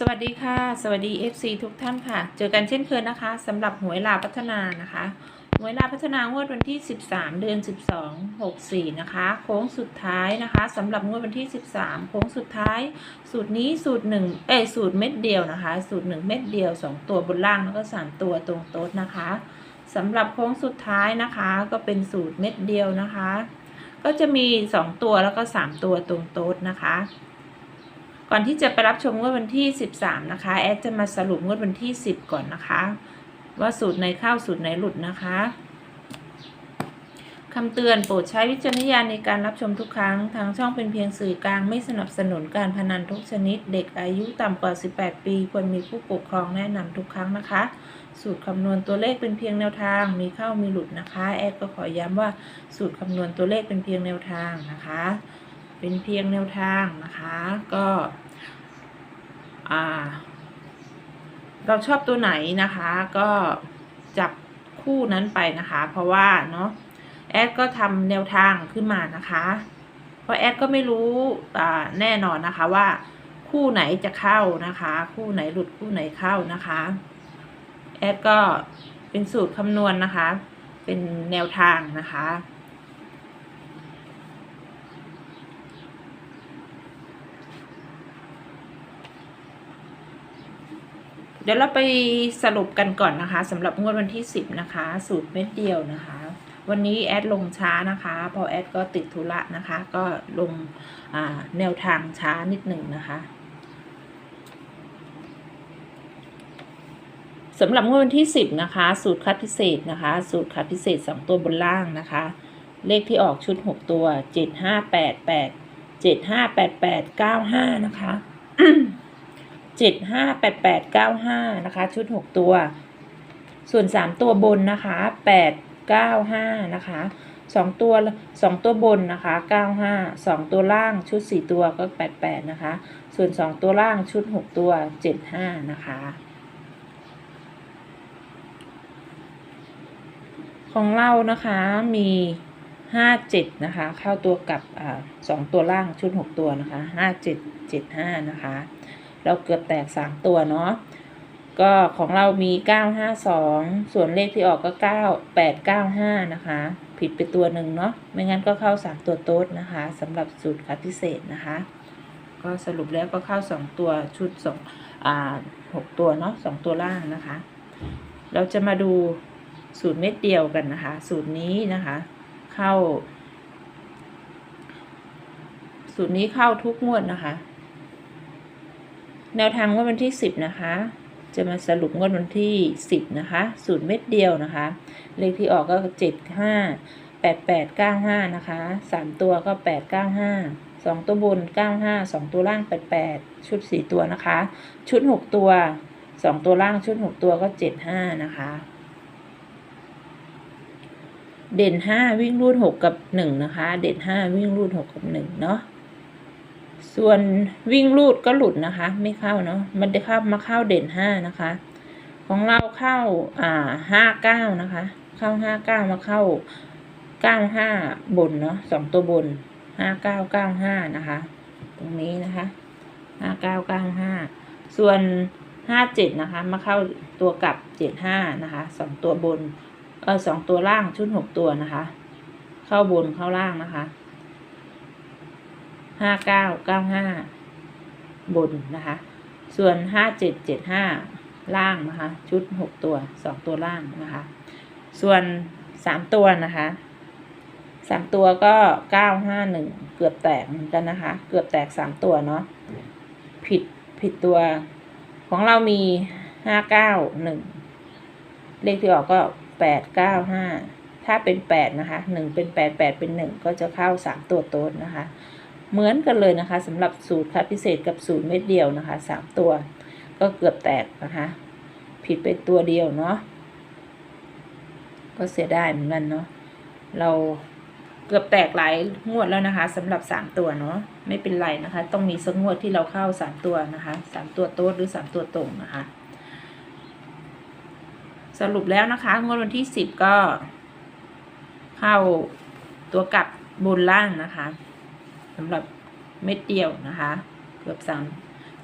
สวัสดีค่ะ สวัสดี FC ทุกท่านค่ะ เจอกันเช่นเคยนะคะสำหรับหวยลาพัฒนานะคะหวยลาพัฒนางวดวันที่ 13 เดือน 12 64 นะคะ โค้งสุดท้ายนะคะสำหรับงวดวันที่ 13 โค้งสุดท้าย สูตรนี้สูตร1เอ้สูตรเม็ดเดียวนะคะ สูตร 1 เม็ดเดียว 2 ตัวบนล่างแล้วก็ 3 ตัวตรงโต๊ดนะคะสำหรับโค้งสุดท้ายนะคะ ก็เป็นสูตรเม็ดเดียวนะคะ ก็จะมี 2 ตัวแล้วก็ 3 ตัวตรงโต๊ดนะคะ ก่อนที่จะไปรับชมงวดวันที่ 13 นะคะ แอดจะมาสรุปงวดวันที่ 10 ก่อนนะคะ ว่าสูตรไหนเข้าสูตรไหนหลุดนะคะคำเตือนโปรดใช้วิจารณญาณในการรับชมทุกครั้ง ทางช่องเป็นเพียงสื่อกลางไม่สนับสนุนการพนันทุกชนิด เด็กอายุต่ำกว่า 18 ปีควรมีผู้ปกครองแนะนำทุกครั้งนะคะ สูตรคำนวณตัวเลขเป็นเพียงแนวทาง มีเข้ามีหลุดนะคะ แอดก็ขอย้ำว่าสูตรคำนวณตัวเลขเป็นเพียงแนวทางนะคะ เป็นเพียงแนวทางนะคะ ก็เราชอบตัวไหนนะคะ ก็จับคู่นั้นไปนะคะ เพราะว่าเนาะแอดก็ทำแนวทางขึ้นมานะคะ เพราะแอดก็ไม่รู้แน่นอนนะคะว่าคู่ไหนจะเข้านะคะ คู่ไหนหลุดคู่ไหนเข้านะคะ แอดก็เป็นสูตรคำนวณนะคะ เป็นแนวทางนะคะ ดี๋ยวเราไปสรุปกันก่อนนะคะสำหรับงวดวันที่ 10 นะคะ สูตรเม็ดเดียวนะคะ วันนี้แอดลงช้านะคะเพราะแอดก็ติดธุระนะคะ ก็ลงแนวทางช้านิดหนึ่งนะคะสำหรับงวดวันที่ 10 นะคะ สูตรคัดพิเศษนะคะ สูตรคัดพิเศษ 2 ตัวบนล่างนะคะ เลขที่ออกชุด 6 ตัว 7588 758895 นะคะ เจ็ดห้าแปดแปดเก้าห้านะคะ ชุดหกตัว ส่วนสามตัวบนนะคะแปดเก้าห้านะคะสองตัวสองตัวบนนะคะเก้าห้าสองตัวล่างชุดสี่ตัวก็แปดแปดนะคะ ส่วนสองตัวล่างชุดหกตัวเจ็ดห้านะคะของเรานะคะมีห้าเจ็ดนะคะ เข้าตัวกับอ่าสองตัวล่างชุดหกตัวนะคะห้าเจ็ดเจ็ดห้านะคะ เราเกือบแตกสามตัวเนาะก็ของเรามีเก้าห้าสองส่วนเลขที่ออกก็เก้าแปดเก้าห้านะคะ ผิดไปตัวหนึ่งเนาะ ไม่งั้นก็เข้าสามตัวโต๊ดนะคะสำหรับสูตรคัดพิเศษนะคะ ก็สรุปแล้วก็เข้าสองตัวชุดสองอ่าหกตัวเนาะสองตัวล่างนะคะ เราจะมาดูสูตรเม็ดเดียวกันนะคะ สูตรนี้นะคะ เข้า สูตรนี้เข้าทุกงวดนะคะ แนวทางงวดวันที่ 10 นะคะ จะมาสรุปงวดวันที่ 10 นะคะสูตรเม็ดเดียวนะคะ เลขที่ออกก็ 7 5 8 8 9 5 นะคะ 3 ตัวก็ 8 9 5 2 ตัวบน 9 5 2 ตัวล่าง 8 8 ชุด 4 ตัวนะคะ ชุด 6 ตัว 2 ตัวล่างชุด 6 ตัวก็ 7 5 นะคะ เด่น 5 วิ่งรูด 6 กับ 1 นะคะ เด่น 5 วิ่งรูด 6 กับ 1 เนาะ ส่วนวิ่งลูดก็หลุดนะคะ ไม่เข้าเนาะมันจะเข้ามาเข้าเด่นห้านะคะ ของเราเข้าอ่าห้าเก้านะคะ เข้าห้าเก้ามาเข้าเก้าห้าบนเนาะสองตัวบนห้าเก้าเก้าห้านะคะ ตรงนี้นะคะห้าเก้าเก้าห้าส่วนห้าเจ็ดนะคะ มาเข้าตัวกลับเจ็ดห้านะคะสองตัวบนเออสองตัวล่างชุดหกตัวนะคะ เข้าบนเข้าล่างนะคะ ห้าเก้าเก้าห้าบนนะคะ ส่วนห้าเจ็ดเจ็ดห้าล่างนะคะ ชุดหกตัวสองตัวล่างนะคะ ส่วนสามตัวนะคะสามตัวก็เก้าห้าหนึ่งเกือบแตกเหมือนกันนะคะ เกือบแตกสามตัวเนาะผิดผิดตัว ของเรามีห้าเก้าหนึ่งเลขที่ออกก็แปดเก้าห้าถ้าเป็นแปดนะคะหนึ่งเป็นแปดแปดเป็นหนึ่งก็จะเข้าสามตัวโต๊ดนะคะ เหมือนกันเลยนะคะสำหรับสูตรคัดพิเศษกับสูตรเม็ดเดียวนะคะสามตัว ก็เกือบแตกนะคะ ผิดไปตัวเดียวเนาะก็เสียดายเหมือนกันเนาะเราเกือบแตกหลายงวดแล้วนะคะสำหรับสามตัวเนาะไม่เป็นไรนะคะ ต้องมีสักงวดที่เราเข้าสามตัวนะคะสามตัวโต๊ดหรือสามตัวตรงนะคะ สรุปแล้วนะคะ งวดวันที่สิบก็ เข้าตัวกลับบนล่างนะคะ สำหรับเม็ดเดียวนะคะ เกือบสาม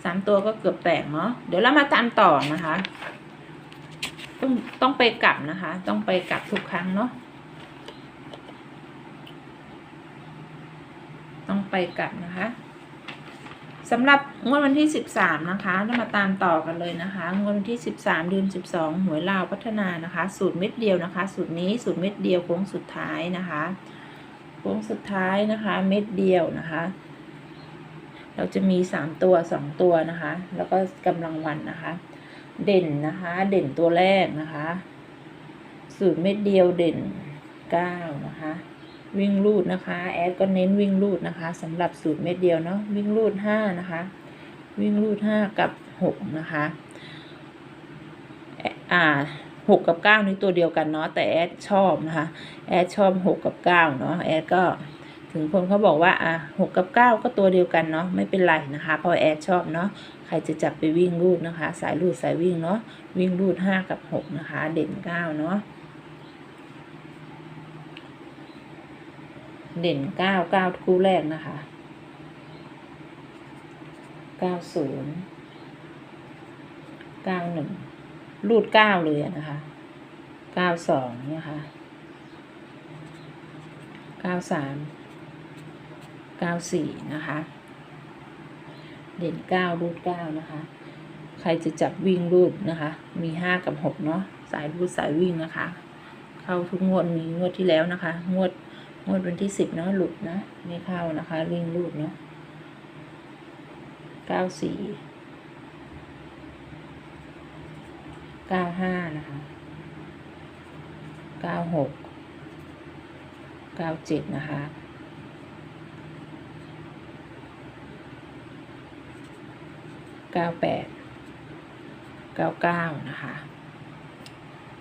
สามตัวก็เกือบแตกเนาะเดี๋ยวเรามาตามต่อนะคะ ต้องต้องไปกลับนะคะ ต้องไปกลับทุกครั้งเนาะต้องไปกลับนะคะสำหรับงวดวันที่สิบสามนะคะเรามาตามต่อกันเลยนะคะงวดวันที่สิบสามเดือนสิบสองหวยลาวพัฒนานะคะ สูตรเม็ดเดียวนะคะ สูตรนี้สูตรเม็ดเดียวโค้งสุดท้ายนะคะ โค้งสุดท้ายนะคะ เม็ดเดียวนะคะ เราจะมีสามตัวสองตัวนะคะ แล้วก็กำลังวันนะคะ เด่นนะคะ เด่นตัวแรกนะคะสูตรเม็ดเดียวเด่นเก้านะคะวิ่งรูดนะคะแอดก็เน้นวิ่งรูดนะคะสำหรับสูตรเม็ดเดียวเนาะวิ่งรูดห้านะคะ วิ่งรูดห้ากับหกนะคะแออ่า หกกับเก้านี่ตัวเดียวกันเนาะแต่แอดชอบนะคะแอดชอบหกกับเก้าเนาะแอดก็ถึงคนเขาบอกว่าอะหกกับเก้าก็ตัวเดียวกันเนาะไม่เป็นไรนะคะเพราะแอดชอบเนาะใครจะจับไปวิ่งรูดนะคะ สายรูดสายวิ่งเนาะวิ่งรูดห้ากับหกนะคะ เด่นเก้าเนาะเด่นเก้าเก้าคู่แรกนะคะเก้าศูนย์เก้าหนึ่ง รูดเก้าเลยนะคะเก้าสองเนี่ยค่ะเก้าสามเก้าสี่นะคะ เด่นเก้ารูดเก้านะคะ ใครจะจับวิ่งรูดนะคะ มีห้ากับหกเนาะสายรูดสายวิ่งนะคะ เข้าทุกงวดมีงวดที่แล้วนะคะ งวดงวดวันที่สิบเนาะหลุดนะไม่เข้านะคะวิ่งรูดเนาะเก้าสี่เก้าห้านะคะเก้าหกเก้าเจ็ดนะคะเก้าแปดเก้าเก้านะคะ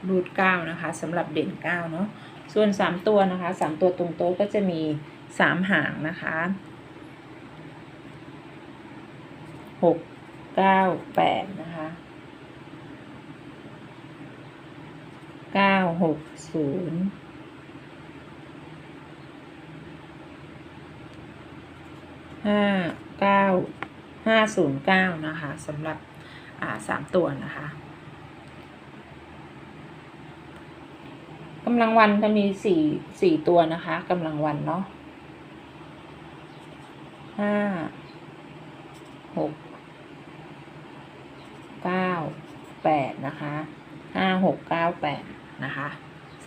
รูดเก้านะคะสำหรับเด่นเก้าเนาะส่วนสามตัวนะคะสามตัวตรงโต๊ะก็จะมีสามหางนะคะหกเก้าแปดนะคะเก้า หกศูนย์ห้าเก้าห้าศูนย์เก้านะคะสำหรับอ่าสามตัวนะคะกำลังวันจะมีสี่สี่ตัวนะคะกำลังวันเนาะห้าหกเก้าแปดนะคะห้าหกเก้าแปด นะคะ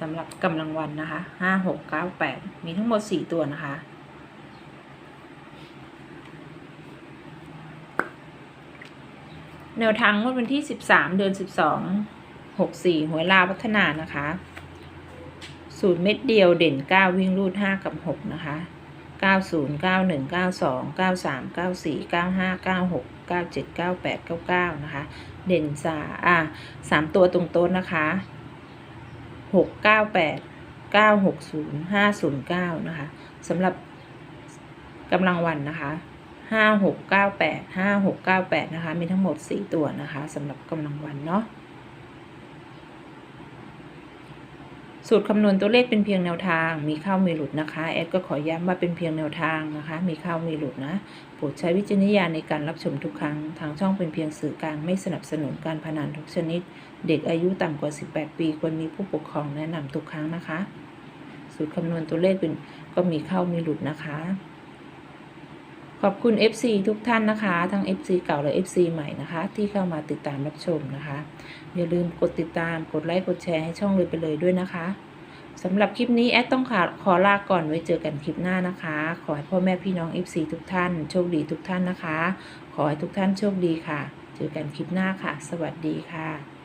สำหรับกำลังวันนะคะห้าหกเก้าแปดมีทั้งหมดสี่ตัวนะคะ แนวทางวันที่สิบสามเดือนสิบสองหกสี่หวยลาวัฒนานะคะศูนย์เม็ดเดียวเด่นเก้าวิ่งรูดห้ากับหกนะคะเก้าศูนย์เก้าหนึ่งเก้าสองเก้าสามเก้าสี่เก้าห้าเก้าหกเก้าเจ็ดเก้าแปดเก้าเก้านะคะ เด่นสาอ่าสามตัวตรงต้นนะคะ 698 960 509 นะคะสำหรับกำลังวันนะคะ 5698 5698 นะคะ มีทั้งหมด 4 ตัวนะคะสำหรับกำลังวันเนาะ สูตรคำนวณตัวเลขเป็นเพียงแนวทาง มีเข้ามีหลุดนะคะ แอดก็ขอย้ำว่าเป็นเพียงแนวทางนะคะ มีเข้ามีหลุดนะ โปรดใช้วิจารณญาณในการรับชมทุกครั้ง ทางช่องเป็นเพียงสื่อกลางไม่สนับสนุนการพนันทุกชนิด เด็กอายุต่ำกว่า 18 ปีควรมีผู้ปกครองแนะนำทุกครั้งนะคะ สูตรคำนวณตัวเลขเป็นก็มีเข้ามีหลุดนะคะ ขอบคุณ FC ทุกท่านนะคะ ทั้ง FC เก่าและ FC ใหม่นะคะ ที่เข้ามาติดตามรับชมนะคะ อย่าลืมกดติดตามกดไลค์กดแชร์ให้ช่องเลยไปเลยด้วยนะคะสำหรับคลิปนี้แอดต้องขอขอลาก่อนไว้เจอกันคลิปหน้านะคะ ขอให้พ่อแม่พี่น้อง FC ทุกท่าน โชคดีทุกท่านนะคะ ขอให้ทุกท่านโชคดีค่ะ เจอกันคลิปหน้าค่ะ สวัสดีค่ะ